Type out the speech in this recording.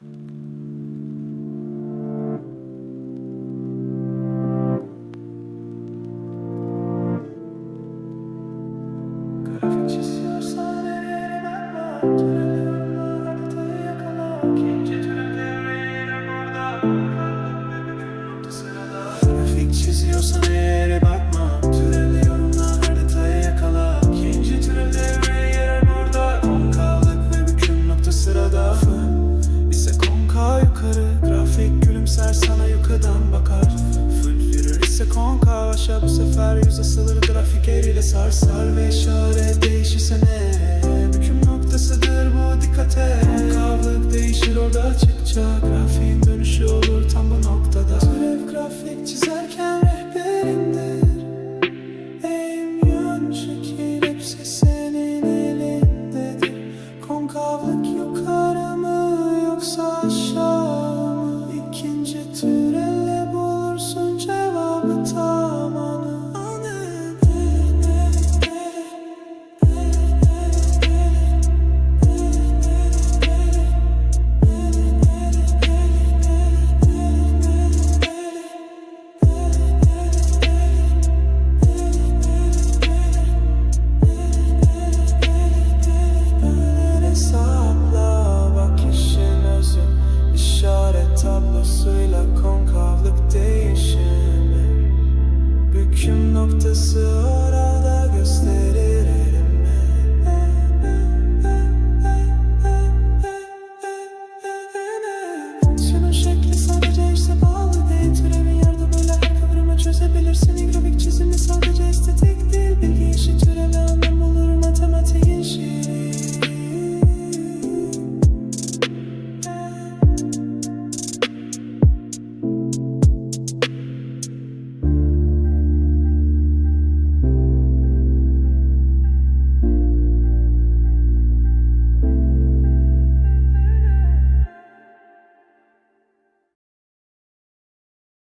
Grafik çiziyorsan ellerine bakma Türeliyorlar haritayı yakala İkinci türev devreye burada. Kaldım ve Türevli yukarıdan bakar. Yürür ise konka aşağı. Bu sefer yüz asılır Grafik eliyle sarsar ve işaret değişirse ne? Büküm noktasıdır bu dikkat et Konkavlık değişir orada açıkça. Grafiğin dönüşü olur tam bu noktada. Türev grafik çizerken rehberindir. Eğim yön şekil hepsi senin elindedir. Konkavlık yukarı mı yoksa lips and